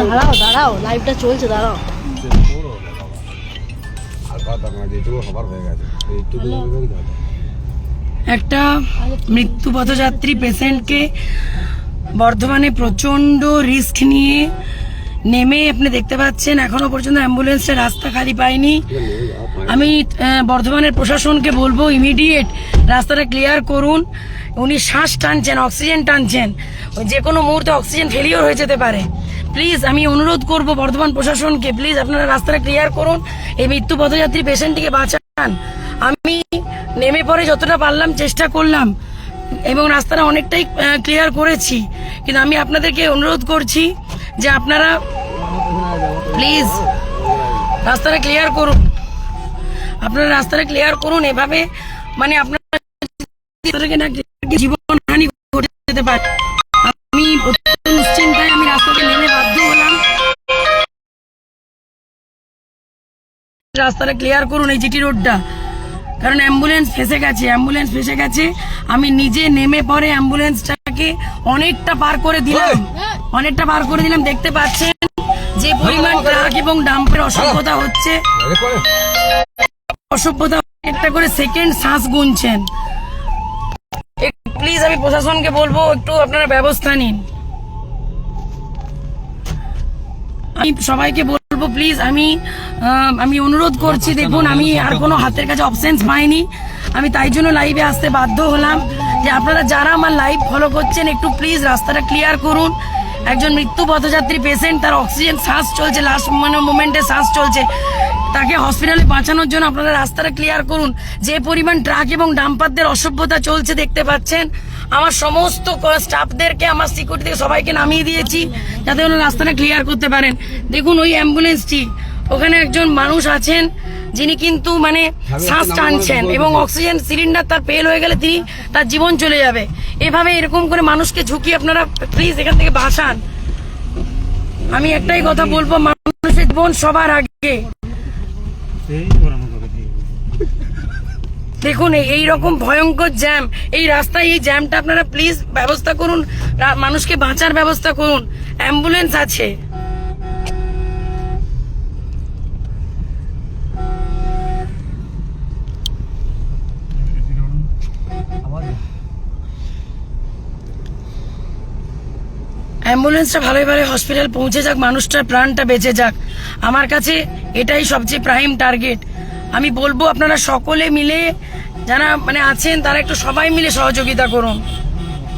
দাঁড়াও দাঁড়াও লাইভটা চলছে দাঁড়াও হয়ে। একটা মৃত্যু পথযাত্রী পেশেন্টকে বর্ধমানে প্রচণ্ড রিস্ক নিয়ে নেমে আপনি দেখতে পাচ্ছেন এখনও পর্যন্ত অ্যাম্বুলেন্সের রাস্তা খালি পায়নি আমি বর্ধমানের প্রশাসনকে বলব ইমিডিয়েট রাস্তাটা ক্লিয়ার করুন। উনি শ্বাস টানছেন অক্সিজেন টানছেন। যে কোনো মুহূর্তে অক্সিজেন ফেলিওর হয়ে যেতে পারে। প্লিজ আমি অনুরোধ করব বর্ধমান প্রশাসনকে প্লিজ আপনারা রাস্তাটা ক্লিয়ার করুন। এই মৃত্যু পথযাত্রী পেশেন্টটিকে বাঁচান। আমি নেমে পরে যতটা পারলাম চেষ্টা করলাম এবং রাস্তাটা অনেকটাই ক্লিয়ার করেছি। কিন্তু আমি আপনাদেরকে অনুরোধ করছি যে আপনারা প্লিজ রাস্তাটা ক্লিয়ার করুন। আপনারা রাস্তাটা ক্লিয়ার করুন এভাবে। মানে আপনারা জীবন হানি ঘটে যেতে পারে। আমি আমি রাস্তাতে নেমে বাধ্য হলাম। রাস্তাটা ক্লিয়ার করুন এই জিটি রোডটা। কারণ অ্যাম্বুলেন্স ফেসে গেছে অ্যাম্বুলেন্স ফেসে গেছে। আমি নিজে নেমে পরে অ্যাম্বুলেন্সটাকে অনেকটা পার করে দিলাম। অনেকটা পার করে দিলাম দেখতে পাচ্ছেন যে পরিমাণ ট্রাক এবং ডাম্পের অসভ্যতা হচ্ছে। অসভ্যতা একটা করে সেকেন্ড শ্বাস গুনছেন। প্লিজ আমি প্রশাসনকে বলব একটু আপনারা ব্যবস্থা নিন। আমি সবাইকে বলব প্লিজ আমি আমি অনুরোধ করছি দেখুন আমি আর কোনো হাতের কাছে অপশনস পাইনি। আমি তাই জন্য লাইভে আসতে বাধ্য হলাম যে আপনারা যারা আমার লাইভ ফলো করছেন একটু প্লিজ রাস্তাটা ক্লিয়ার করুন। একজন মৃত্যু পথযাত্রী পেশেন্ট তার অক্সিজেন শ্বাস চলছে লাস্ট মানে মোমেন্টে শ্বাস চলছে। তাকে হসপিটালে বাঁচানোর জন্য আপনারা রাস্তাটা ক্লিয়ার করুন। যে পরিমাণ ট্রাক এবং ডাম্পারদের অসভ্যতা চলছে দেখতে পাচ্ছেন। আমার সমস্ত স্টাফদেরকে আমার সিকিউরিটি থেকে সবাইকে নামিয়ে দিয়েছি যাতে ওনারা রাস্তাটা ক্লিয়ার করতে পারেন। দেখুন ওই অ্যাম্বুলেন্সটি ওখানে একজন মানুষ আছেন যিনি কিন্তু মানে শ্বাস টানছেন এবং অক্সিজেন সিলিন্ডার তার ফেল হয়ে গেলে তিনি তার জীবন চলে যাবে। এভাবে এরকম করে মানুষকে ঝুঁকি আপনারা প্লিজ এখান থেকে বাঁচান। আমি একটাই কথা বলব মানুষের জীবন সবার আগে। দেখুন, এই- রকম ভয়ঙ্কর জ্যাম। এই রাস্তায় এই জ্যামটা আপনারা প্লিজ ব্যবস্থা করুন। মানুষকে বাঁচার ব্যবস্থা করুন। অ্যাম্বুলেন্স আছে। অ্যাম্বুলেন্সটা ভালোই ভালো হসপিটাল পৌঁছে যাক, মানুষটার প্রাণটা বেঁচে যাক। আমার কাছে এটাই সবচেয়ে প্রাইম টার্গেট আমি বলব আপনারা সকলে মিলে যারা মানে আছেন, তারা একটু সবাই মিলে সহযোগিতা করুন।